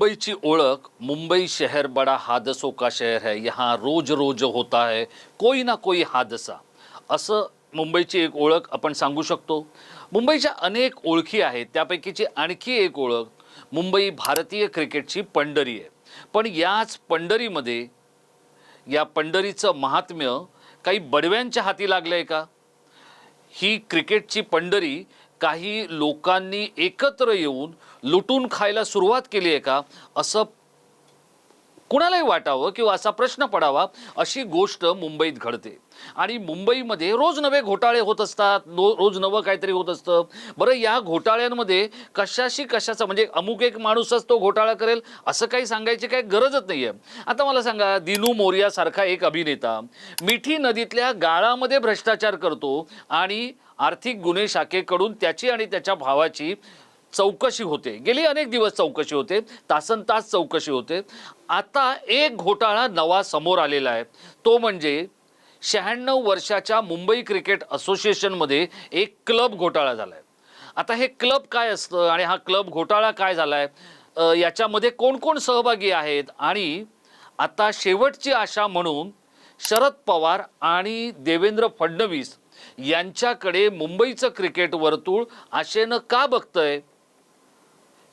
मुंबईची ओळख मुंबई शहर बड़ा हादसों का शहर है यहाँ रोज रोज होता है कोई ना कोई हादसा. असं मुंबईची एक ओळख आपण सांगू शकतो. मुंबईच्या अनेक ओळखी आहेत त्यापैकीची आणखी एक ओळख मुंबई भारतीय क्रिकेटची पंढरी आहे. पण याच पंढरीमध्ये या पंढरीचं महात्म्य काही बडव्यांच्या हाती लागलं आहे का? ही क्रिकेटची पंढरी काही लोकांनी एकत्र येऊन लुटून खायला सुरुवात केली आहे का? असं कुणालाही वाटावं किंवा असा प्रश्न पडावा अशी गोष्ट मुंबईत घडते. आणि मुंबईमध्ये रोज नवे घोटाळे होत असतात रोज नवं काहीतरी होत असतं. बरं या घोटाळ्यांमध्ये कशाशी कशाचा म्हणजे अमुक एक माणूसच तो घोटाळा करेल असं काही सांगायची काही गरजच नाही आहे आता मला सांगा दिनू मोर्यासारखा एक अभिनेता मिठी नदीतल्या गाळामध्ये भ्रष्टाचार करतो आणि आर्थिक गुन्हे शाखेकडून त्याची आणि त्याच्या भावाची चौकशी होते. गेली अनेक दिवस चौकशी होते तासन तास चौकशी होते. आता एक घोटाळा नवा समोर आलेला आहे. तो म्हणजे शहाण्णव वर्षाच्या मुंबई क्रिकेट असोसिएशनमध्ये एक क्लब घोटाळा झाला आहे आता हे क्लब काय असतं आणि हा क्लब घोटाळा काय झाला आहे याच्यामध्ये कोण कोण सहभागी आहेत? आणि आता शेवटची आशा म्हणून शरद पवार आणि देवेंद्र फडणवीस यांच्याकडे मुंबईचं क्रिकेट वर्तुळ आशेनं का बघतंय?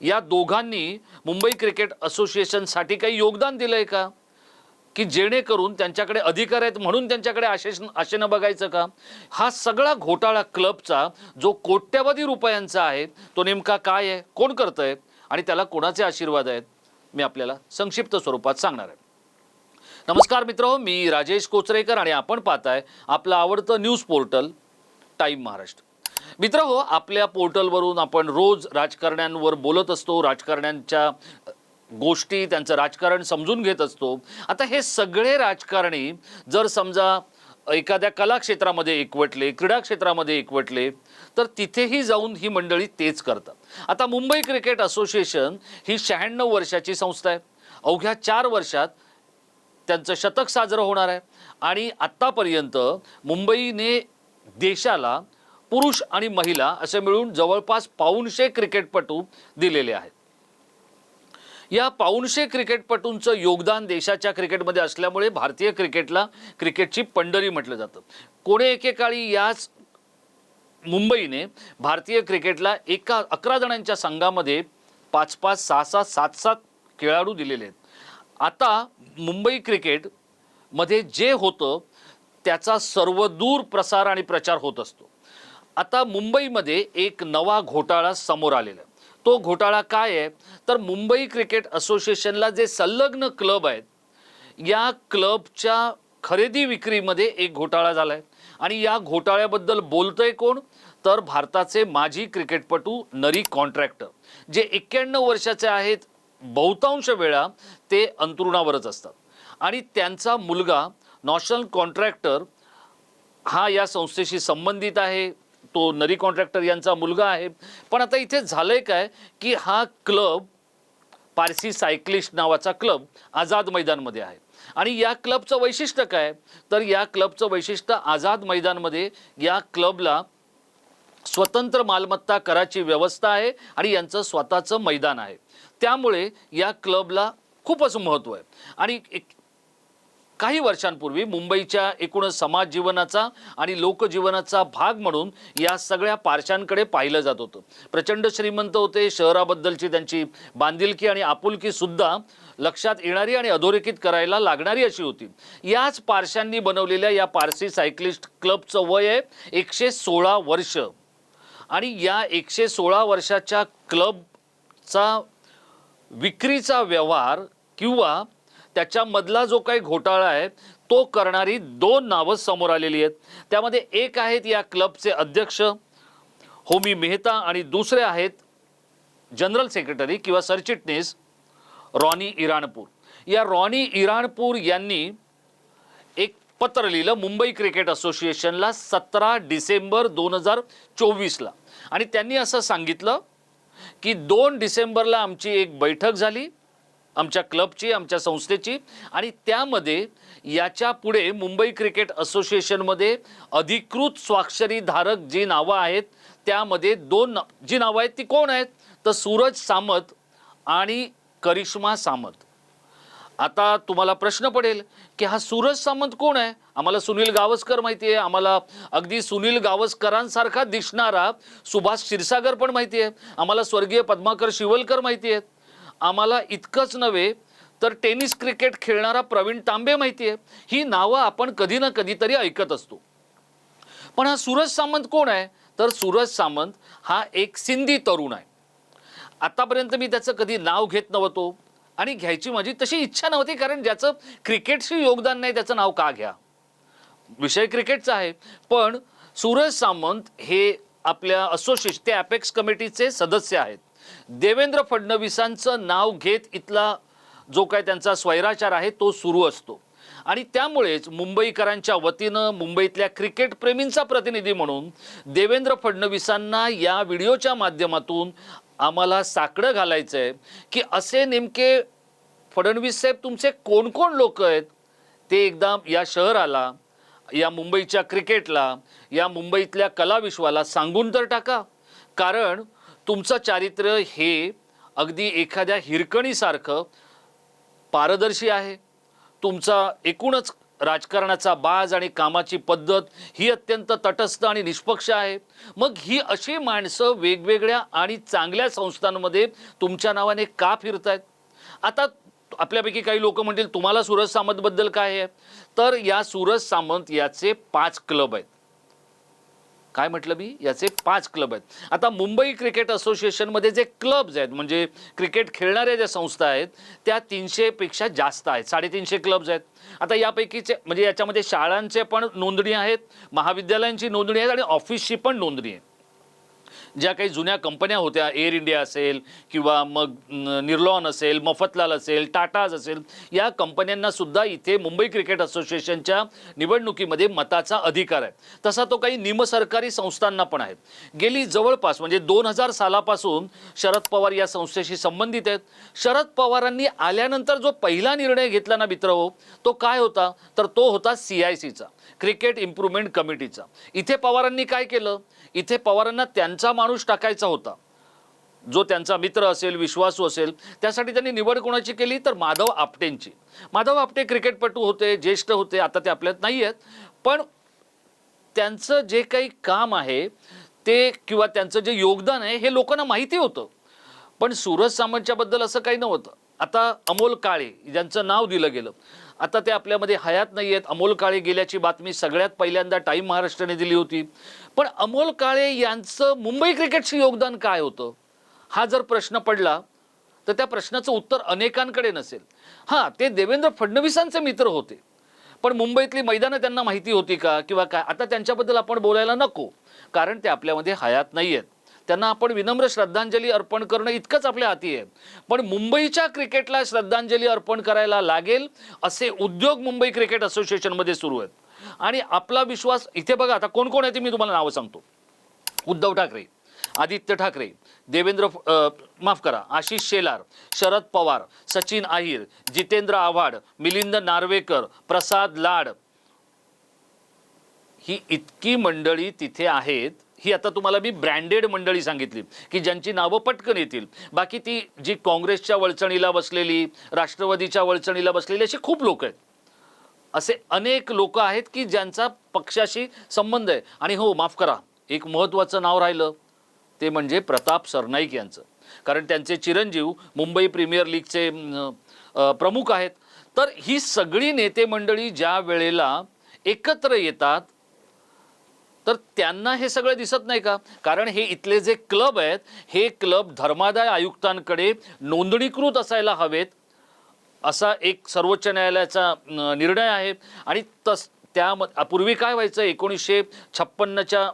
या दोघांनी मुंबई क्रिकेट असोसिएशनसाठी काही योगदान दिलंय का? की जेणेकरून त्यांच्याकडे अधिकार आहेत म्हणून त्यांच्याकडे आशेष आशेनं बघायचं का? हा सगळा घोटाळा क्लबचा जो कोट्यवधी रुपयांचा आहे तो नेमका काय आहे? कोण करतंय? आणि त्याला कोणाचे आशीर्वाद आहेत? मी आपल्याला संक्षिप्त स्वरूपात सांगणार आहे. नमस्कार मित्र मी राजेश कोचरेकर आणि आपण पाहताय आपलं आवडतं न्यूज पोर्टल टाईम महाराष्ट्र. मित्र हो आपल्या पोर्टलवरून आपण रोज राजकारण्यांवर बोलत असतो राजकारण्यांच्या गोष्टी त्यांचं राजकारण समजून घेत असतो. आता हे सगळे राजकारणी जर समजा एखाद्या कला क्षेत्रामध्ये एकवटले क्रीडा क्षेत्रामध्ये एकवटले तर तिथेही जाऊन ही मंडळी तेच करतात. आता मुंबई क्रिकेट असोसिएशन ही शहाण्णव वर्षाची संस्था आहे. अवघ्या चार वर्षात त्यांचं शतक साजरं होणार आहे. आणि आत्तापर्यंत मुंबईने देशाला पुरुष आणि महिला असे मिळून जवळपास पाऊनशे क्रिकेटपटू दिलेले आहेत. या पाऊनशे क्रिकेटपटूंचं योगदान देशाच्या क्रिकेटमध्ये असल्यामुळे भारतीय क्रिकेटला क्रिकेटची पंढरी म्हटलं जातं. कोणे एकेकाळी याच मुंबईने भारतीय क्रिकेटला एका अकरा जणांच्या संघामध्ये पाच पाच सहा सहा सात सात खेळाडू दिलेले आहेत. आता मुंबई क्रिकेटमध्ये जे होतं त्याचा सर्वदूर प्रसार आणि प्रचार होत असतो. आता मुंबईमध्ये एक नवा घोटाळा समोर आलेला आहे. तो घोटाळा काय आहे? तर मुंबई क्रिकेट असोसिएशनला जे संलग्न क्लब आहेत या क्लबच्या खरेदी विक्रीमध्ये एक घोटाळा झाला आहे आणि या घोटाळ्याबद्दल बोलतंय कोण? तर भारताचे माजी क्रिकेटपटू नरी कॉन्ट्रॅक्टर. जे एक्क्याण्णव वर्षाचे आहेत बहुतांश वेळा ते अंतरुणावरच असतात. आणि त्यांचा मुलगा नॅशनल कॉन्ट्रॅक्टर हा या संस्थेशी संबंधित आहे. तो नरी कॉन्ट्रॅक्टर यांचा मुलगा आहे. पण आता इथे झालंय काय की हा क्लब पारसी सायक्लिस्ट नावाचा क्लब आझाद मैदानमध्ये आहे. आणि या क्लबचं वैशिष्ट्य काय? तर या क्लबचं वैशिष्ट्य आझाद मैदानमध्ये या क्लबला स्वतंत्र मालमत्ता कराची व्यवस्था आहे आणि यांचं स्वतःचं मैदान आहे. त्यामुळे या क्लबला खूपच महत्त्व आहे. आणि एक काही वर्षांपूर्वी मुंबईच्या एकूणच समाज जीवनाचा आणि लोकजीवनाचा भाग म्हणून या सगळ्या पारशांकडे पाहिलं जात होतं. प्रचंड श्रीमंत होते शहराबद्दलची त्यांची बांधिलकी आणि आपुलकी सुद्धा लक्षात येणारी आणि अधोरेखित करायला लागणारी अशी होती. याच पारशांनी बनवलेल्या या पारसी सायक्लिस्ट क्लबचं वय आहे एकशे सोळा वर्ष. आणि या एकशे सोळा वर्षाच्या क्लबचा विक्रीचा व्यवहार किंवा त्याच्यामधला जो काही घोटाळा आहे तो करणारी दोन नावं समोर आलेली आहेत. त्यामध्ये एक आहेत या क्लबचे अध्यक्ष होमी मेहता आणि दुसरे आहेत जनरल सेक्रेटरी किंवा सरचिटणीस रॉनी इराणपूर. या रॉनी इराणपूर यांनी एक पत्र लिहिलं मुंबई क्रिकेट असोसिएशनला सतरा डिसेंबर दोन हजार चोवीसला. आणि त्यांनी असं सांगितलं की दोन डिसेंबरला आमची एक बैठक झाली. आमच्या क्लबची आमच्या संस्थेची. आणि त्यामध्ये याच्यापुढे मुंबई क्रिकेट असोसिएशनमध्ये अधिकृत स्वाक्षरीधारक जी नावं आहेत त्यामध्ये दोन ना- जी नावं आहेत ती कोण आहेत? तर सूरज सामत आणि करिश्मा सामत. आता तुम्हाला प्रश्न पडेल की हा सूरज सामंत कोण आहे? आम्हाला सुनील गावस्कर माहिती आहे. आम्हाला अगदी सुनील गावस्करांसारखा दिसणारा सुभाष क्षीरसागर पण माहिती आहे. आम्हाला स्वर्गीय पद्माकर शिवलकर माहिती आहेत. आम्हाला इतकंच नव्हे तर टेनिस क्रिकेट खेळणारा प्रवीण तांबे माहिती आहे ही नावं आपण कधी ना कधीतरी ऐकत असतो. पण हा सूरज सामंत कोण आहे? तर सूरज सामंत हा एक सिंधी तरुण आहे. आतापर्यंत मी त्याचं कधी नाव घेत नव्हतो आणि घ्यायची माझी तशी इच्छा नव्हती कारण ज्याचं क्रिकेटशी योगदान नाही त्याचं नाव का घ्या? विषय क्रिकेटचा आहे. पण सूरज सामंत हे आपल्या असोसिएशन ते अपेक्स कमिटीचे सदस्य आहेत. देवेंद्र फडणवीसांचं नाव घेत इथला जो काय त्यांचा स्वैराचार आहे तो सुरू असतो. आणि त्यामुळेच मुंबईकरांच्या वतीनं मुंबईतल्या क्रिकेट प्रेमींचा प्रतिनिधी म्हणून देवेंद्र फडणवीसांना या व्हिडिओच्या माध्यमातून आम्हाला साकडं घालायचं आहे की असे नेमके फडणवीस साहेब तुमचे कोण कोण लोक आहेत? ते एकदा या शहराला या मुंबईच्या क्रिकेटला या मुंबईतल्या कलाविश्वाला सांगून तर टाका. कारण तुमचं चारित्र्य हे अगदी एखाद्या हिरकणीसारखं पारदर्शी आहे. तुमचा एकूणच राजकारणाचा बाज आणि कामाची पद्धत ही अत्यंत तटस्थ आणि निष्पक्ष आहे. मग ही अशी माणसं वेगवेगळ्या आणि चांगल्या संस्थांमध्ये तुमच्या नावाने का फिरत आहेत आता आपल्यापैकी काही लोक म्हणतील तुम्हाला सूरज सामंतबद्दल काय आहे? तर या सूरज सामंत याचे पाच क्लब आहेत. काय म्हटलं मी? याचे पाच क्लब आहेत. आता मुंबई क्रिकेट असोसिएशनमध्ये जे क्लब्ज आहेत म्हणजे क्रिकेट खेळणाऱ्या ज्या संस्था आहेत त्या तीनशेपेक्षा जास्त आहेत साडेतीनशे क्लब्ज आहेत. आता यापैकीचे म्हणजे याच्यामध्ये शाळांचे पण नोंदणी आहेत महाविद्यालयांची नोंदणी आहेत आणि ऑफिसची पण नोंदणी आहे ज्या काही जुन्या कंपन्या होत्या एअर इंडिया असेल किंवा मग निर्लॉन असेल मफतलाल असेल टाटाज असेल या कंपन्यांना सुद्धा इथे मुंबई क्रिकेट असोसिएशनच्या निवडणुकीमध्ये मताचा अधिकार आहे. तसा तो काही निमसरकारी संस्थांना पण आहे. गेली जवळपास म्हणजे दोन हजार सालापासून शरद पवार या संस्थेशी संबंधित आहेत. शरद पवारांनी आल्यानंतर जो पहिला निर्णय घेतला ना मित्र हो तो काय होता? तर तो होता सी आय सीचा क्रिकेट इम्प्रुव्हमेंट कमिटीचा. इथे पवारांनी काय केलं? इथे पवारांना त्यांचा माणूस टाकायचा होता. जो त्यांचा मित्र असेल विश्वासू असेल त्यासाठी त्यांनी निवड कोणाची केली? तर माधव आपटेंची. माधव आपटे क्रिकेटपटू होते ज्येष्ठ होते आता ते आपल्यात नाही आहेत पण त्यांचं जे काही काम आहे ते किंवा त्यांचं जे योगदान आहे हे लोकांना माहिती होतं. पण सूरज सामंतच्याबद्दल असं काही नव्हतं. आता अमोल काळे ज्यांचं नाव दिलं गेलं. आता ते आपल्यामध्ये हयात नाही आहेत अमोल काळे गेल्याची बातमी सगळ्यात पहिल्यांदा टाईम महाराष्ट्राने दिली होती. पण अमोल काळे यांचं मुंबई क्रिकेटशी योगदान काय होतं? हा जर प्रश्न पडला तर त्या प्रश्नाचं उत्तर अनेकांकडे नसेल. हां ते देवेंद्र फडणवीसांचे मित्र होते. पण मुंबईतली मैदानं त्यांना माहिती होती का? किंवा काय? आता त्यांच्याबद्दल आपण बोलायला नको. कारण ते आपल्यामध्ये हयात नाही आहेत त्यांना आपण विनम्र श्रद्धांजली अर्पण करणं इतकंच आपल्या हाती आहे. पण मुंबईच्या क्रिकेटला श्रद्धांजली अर्पण करायला लागेल असे उद्योग मुंबई क्रिकेट असोसिएशनमध्ये सुरू आहेत. आणि आपला विश्वास इथे बघा आता कोण कोण आहे ते मी तुम्हाला नावं सांगतो. उद्धव ठाकरे आदित्य ठाकरे देवेंद्र माफ करा आशिष शेलार शरद पवार सचिन आहिर जितेंद्र आव्हाड मिलिंद नार्वेकर प्रसाद लाड. ही इतकी मंडळी तिथे आहेत ही आता तुम्हाला मी ब्रँडेड मंडळी सांगितली की ज्यांची नावं पटकन येतील. बाकी ती जी काँग्रेसच्या वळचणीला बसलेली राष्ट्रवादीच्या वळचणीला बसलेली अशी खूप लोक आहेत. असे अनेक लोक आहेत की ज्यांचा पक्षाशी संबंध आहे. आणि हो माफ करा एक महत्त्वाचं नाव राहिलं ते म्हणजे प्रताप सरनाईक यांचं. कारण त्यांचे चिरंजीव मुंबई प्रीमियर लीगचे प्रमुख आहेत. तर ही सगळी नेते मंडळी ज्या वेळेला एकत्र येतात तर त्यांना हे सगळं दिसत नाही का? कारण हे इथले जे क्लब आहेत हे क्लब धर्मादाय आयुक्तांकडे नोंदणीकृत असायला हवेत असा एक सर्वोच्च न्यायालयाचा निर्णय आहे. आणि तस त्याम पूर्वी काय व्हायचं एकोणीसशे छप्पन्नच्या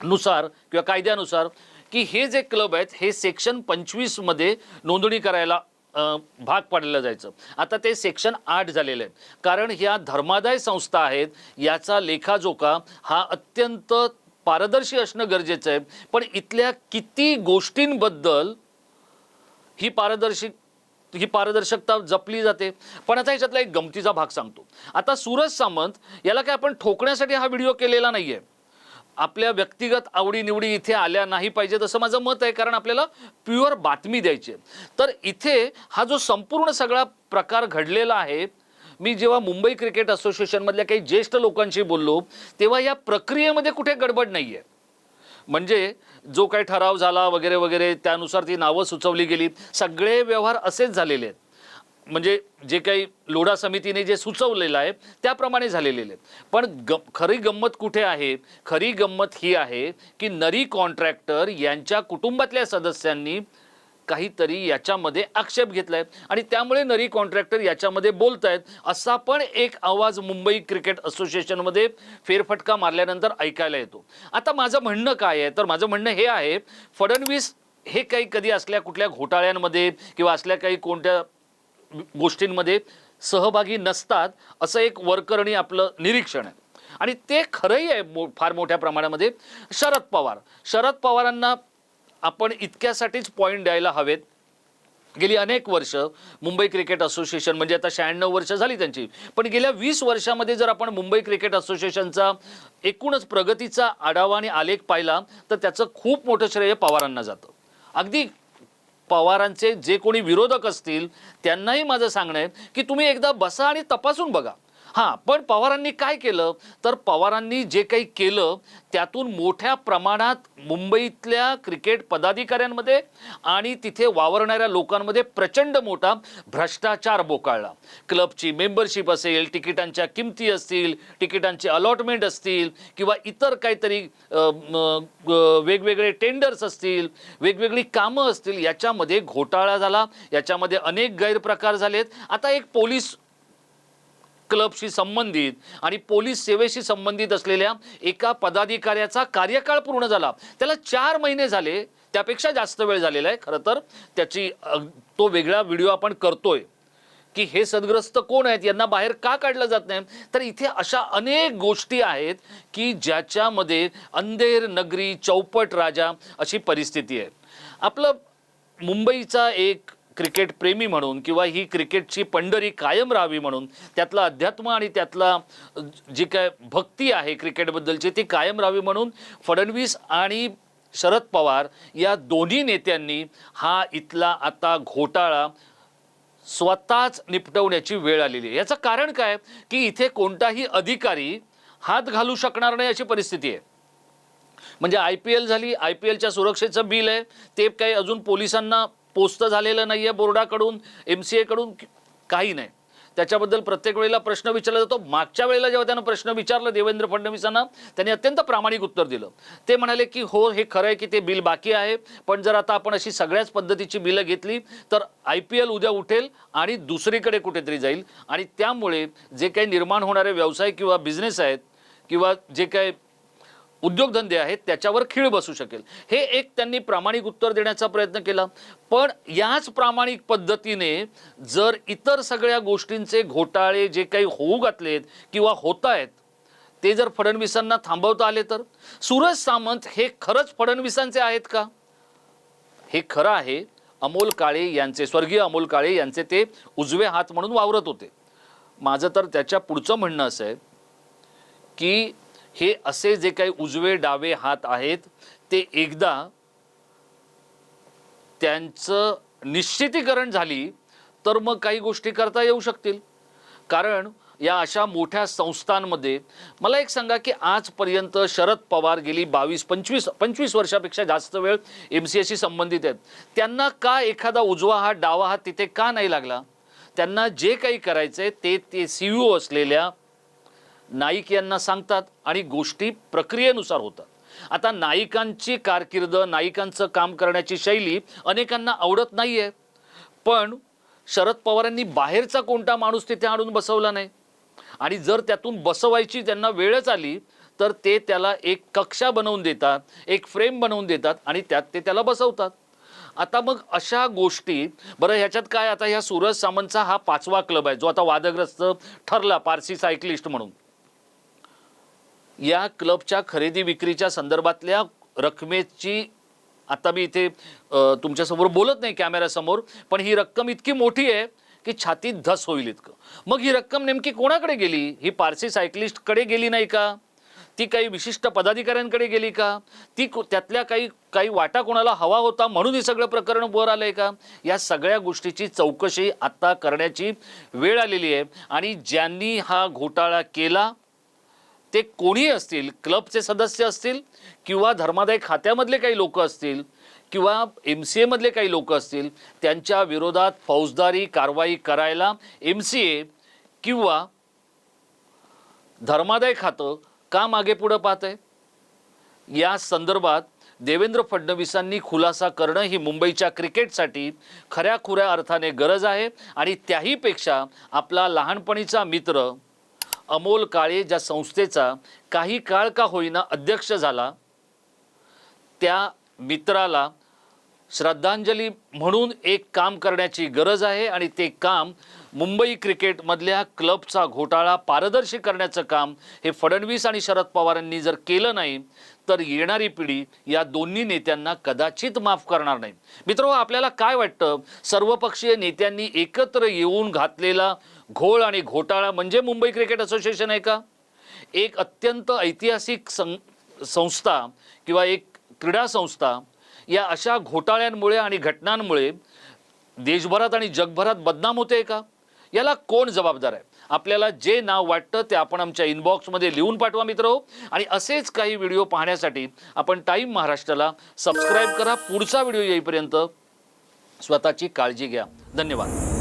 नुसार किंवा कायद्यानुसार की हे जे क्लब आहेत हे सेक्शन पंचवीसमध्ये नोंदणी करायला भाग पाडलं जायचं. आता ते सेक्शन आठ झालेलं आहे कारण ह्या धर्मादाय संस्था आहेत याचा लेखाजोखा हा अत्यंत पारदर्शी असणं गरजेचं आहे. पण इथल्या किती गोष्टींबद्दल ही पारदर्शी ही पारदर्शकता जपली जाते. पण आता ह्याच्यातला एक गमतीचा भाग सांगतो. आता सूरज सामंत याला काय आपण ठोकण्यासाठी हा व्हिडिओ केलेला नाही आहे आपल्या व्यक्तिगत आवडीनिवडी इथे आल्या नाही पाहिजेत असं माझं मत आहे कारण आपल्याला प्युअर बातमी द्यायची आहे. तर इथे हा जो संपूर्ण सगळा प्रकार घडलेला आहे मी जेव्हा मुंबई क्रिकेट असोसिएशनमधल्या काही ज्येष्ठ लोकांशी बोललो तेव्हा या प्रक्रियेमध्ये कुठे गडबड नाही आहे म्हणजे जो काही ठराव झाला वगैरे वगैरे त्यानुसार ती नावं सुचवली गेली. सगळे व्यवहार असेच झालेले आहेत. म्हणजे जे काही लोढा समितीने जे सुचवलेलं आहे त्याप्रमाणे झालेले आहेत. पण ग खरी गंमत कुठे आहे? खरी गंमत ही आहे की नरी कॉन्ट्रॅक्टर यांच्या कुटुंबातल्या सदस्यांनी काहीतरी याच्यामध्ये आक्षेप घेतलाय. आणि त्यामुळे नरी कॉन्ट्रॅक्टर याच्यामध्ये बोलत आहेत असा पण एक आवाज मुंबई क्रिकेट असोसिएशनमध्ये फेरफटका मारल्यानंतर ऐकायला येतो. आता माझं म्हणणं काय आहे? तर माझं म्हणणं हे आहे फडणवीस हे काही कधी असल्या कुठल्या घोटाळ्यांमध्ये किंवा असल्या काही कोणत्या गोष्टींमध्ये सहभागी नसतात असं एक वरकरणी आपलं निरीक्षण आहे. आणि ते खरंही आहे मो फार मोठ्या प्रमाणामध्ये. शरद पवार. शरद पवारांना आपण इतक्यासाठीच पॉईंट द्यायला हवेत. गेली अनेक वर्ष मुंबई क्रिकेट असोसिएशन म्हणजे आता शहाण्णव वर्ष झाली त्यांची. पण गेल्या वीस वर्षामध्ये जर आपण मुंबई क्रिकेट असोसिएशनचा एकूणच प्रगतीचा आढावा आणि आलेख पाहिला तर त्याचं खूप मोठं श्रेय पवारांना जातं. अगदी पवारांचे जे कोणी विरोधक असतील त्यांनाही माझं सांगणं आहे की तुम्ही एकदा बसा आणि तपासून बघा. हां पण पवारांनी काय केलं? तर पवारांनी जे काही केलं त्यातून मोठ्या प्रमाणात मुंबईतल्या क्रिकेट पदाधिकाऱ्यांमध्ये आणि तिथे वावरणाऱ्या लोकांमध्ये प्रचंड मोठा भ्रष्टाचार बोकाळला. क्लबची मेंबरशिप असेल तिकिटांच्या किमती असतील तिकिटांचे अलॉटमेंट असतील किंवा इतर काहीतरी वेगवेगळे टेंडर्स असतील वेगवेगळी कामं असतील याच्यामध्ये घोटाळा झाला. याच्यामध्ये अनेक गैरप्रकार झालेत. आता एक पोलीस क्लबशी संबंधित आणि पोलीस सेवेशी संबंधित असलेल्या एका पदाधिकाऱ्याचा कार्यकाळ पूर्ण झाला. त्याला चार महिने झाले. त्यापेक्षा जास्त वेळ झालेला आहे. खरं तर त्याची तो वेगळा व्हिडिओ आपण करतोय की हे सदग्रस्त कोण आहेत? यांना बाहेर का काढलं जात नाही? तर इथे अशा अनेक गोष्टी आहेत की ज्याच्यामध्ये अंधेर नगरी चौपट राजा अशी परिस्थिती आहे. आपलं मुंबईचा एक क्रिकेट प्रेमी म्हणून किंवा ही क्रिकेटची पंढरी कायम राहावी म्हणून त्यातलं अध्यात्म आणि त्यातला जी काय भक्ती आहे क्रिकेटबद्दलची ती कायम राहावी म्हणून फडणवीस आणि शरद पवार या दोन्ही नेत्यांनी हा इथला आता घोटाळा स्वतःच निपटवण्याची वेळ आलेली आहे. याचं कारण काय? की इथे कोणताही अधिकारी हात घालू शकणार नाही अशी परिस्थिती आहे. म्हणजे आय पी एल झाली आय पी एलच्या सुरक्षेचं बिल आहे ते काही अजून पोलिसांना पोचतं झालेलं नाही आहे बोर्डाकडून एम सी एकडून काही नाही. त्याच्याबद्दल प्रत्येक वेळेला प्रश्न विचारला जातो. मागच्या वेळेला जेव्हा त्यानं प्रश्न विचारला देवेंद्र फडणवीसांना त्यांनी अत्यंत प्रामाणिक उत्तर दिलं. ते म्हणाले की हो हे खरं आहे की ते बिल बाकी आहे पण जर आता आपण अशी सगळ्याच पद्धतीची बिलं घेतली तर आय पी एल उद्या उठेल आणि दुसरीकडे कुठेतरी जाईल. आणि त्यामुळे जे काही निर्माण होणारे व्यवसाय किंवा बिझनेस आहेत किंवा जे काही उद्योगधंदे आहेत त्याच्यावर खीळ बसू शकेल. हे एक त्यांनी प्रामाणिक उत्तर देण्याचा प्रयत्न केला. पण याच प्रामाणिक पद्धतीने जर इतर सगळ्या गोष्टींचे घोटाळे जे काही होऊ घातलेत किंवा होत आहेत ते जर फडणवीसांना थांबवता आले तर? सूरज सामंत हे खरंच फडणवीसांचे आहेत का? हे खरं आहे अमोल काळे यांचे स्वर्गीय अमोल काळे यांचे ते उजवे हात म्हणून वावरत होते. माझं तर त्याच्या पुढचं म्हणणं असं आहे की हे असे जे काही उजवे डावे हात आहेत ते एकदा त्यांचं निश्चितीकरण झाली तर मग काही गोष्टी करता येऊ शकतील. कारण या अशा मोठ्या संस्थांमध्ये मला एक सांगा की आजपर्यंत शरद पवार गेली बावीस पंचवीस पंचवीस वर्षापेक्षा जास्त वेळ एम सी एसशी संबंधित आहेत. त्यांना का एखादा उजवा हात डावा हात तिथे का नाही लागला? त्यांना जे काही करायचं आहे ते ते सी यू असलेल्या नाईक यांना सांगतात आणि गोष्टी प्रक्रियेनुसार होतात. आता नायिकांची कारकीर्द नायिकांचं काम करण्याची शैली अनेकांना आवडत नाही आहे पण शरद पवारांनी बाहेरचा कोणता माणूस तिथे आणून बसवला नाही. आणि जर त्यातून बसवायची त्यांना वेळच आली तर ते त्याला एक कक्षा बनवून देतात एक फ्रेम बनवून देतात आणि त्यात ते त्याला बसवतात. आता मग अशा गोष्टी बरं ह्याच्यात काय? आता ह्या सूरज सामंतचा हा पाचवा क्लब आहे जो आता वादग्रस्त ठरला पारसी सायकलिस्ट म्हणून. या क्लबच्या खरेदी विक्रीच्या संदर्भातल्या रकमेची आता मी इथे तुमच्यासमोर बोलत नाही कॅमेऱ्यासमोर पण ही रक्कम इतकी मोठी आहे की छातीत धस होईल इतकं. मग ही रक्कम नेमकी कोणाकडे गेली? ही पारसी सायकलिस्टकडे गेली नाही का? ती काही विशिष्ट पदाधिकाऱ्यांकडे गेली का? ती को- त्यातल्या काही काही वाटा कोणाला हवा होता म्हणून हे सगळं प्रकरण वर आहे का? या सगळ्या गोष्टीची चौकशी आत्ता करण्याची वेळ आलेली आहे आणि ज्यांनी हा घोटाळा केला ते कोणी असतील क्लबचे सदस्य असतील किंवा धर्मादाय खात्यामधले काही लोक असतील किंवा एम सी एमधले काही लोक असतील त्यांच्या विरोधात फौजदारी कारवाई करायला एम सी ए किंवा धर्मादाय खातं का मागे पुढं पाहत आहे? या संदर्भात देवेंद्र फडणवीसांनी खुलासा करणं ही मुंबईच्या क्रिकेटसाठी खऱ्या खुऱ्या अर्थाने गरज आहे आणि त्याहीपेक्षा आपला लहानपणीचा मित्र अमोल काळे ज्या संस्थेचा काही काळ का होईना अध्यक्ष झाला त्या मित्राला श्रद्धांजली म्हणून एक काम करण्याची गरज आहे आणि ते काम मुंबई क्रिकेटमधल्या क्लबचा घोटाळा पारदर्शी करण्याचं काम हे फडणवीस आणि शरद पवारांनी जर केलं नाही तर येणारी पिढी या दोन्ही नेत्यांना कदाचित माफ करणार नाही. मित्र आपल्याला काय वाटतं? सर्वपक्षीय नेत्यांनी एकत्र येऊन घातलेला घोळ आणि घोटाळा म्हणजे मुंबई क्रिकेट असोसिएशन आहे का? एक अत्यंत ऐतिहासिक सं संस्था किंवा एक क्रीडा संस्था या अशा घोटाळ्यांमुळे आणि घटनांमुळे देशभरात आणि जगभरात बदनाम होते का? याला कोण जबाबदार आहे? आपल्याला जे नाव वाटतं ते आपण आमच्या इनबॉक्समध्ये लिहून पाठवा मित्र. आणि असेच काही व्हिडिओ पाहण्यासाठी आपण टाईम महाराष्ट्राला सबस्क्राईब करा. पुढचा व्हिडिओ येईपर्यंत स्वतःची काळजी घ्या. धन्यवाद.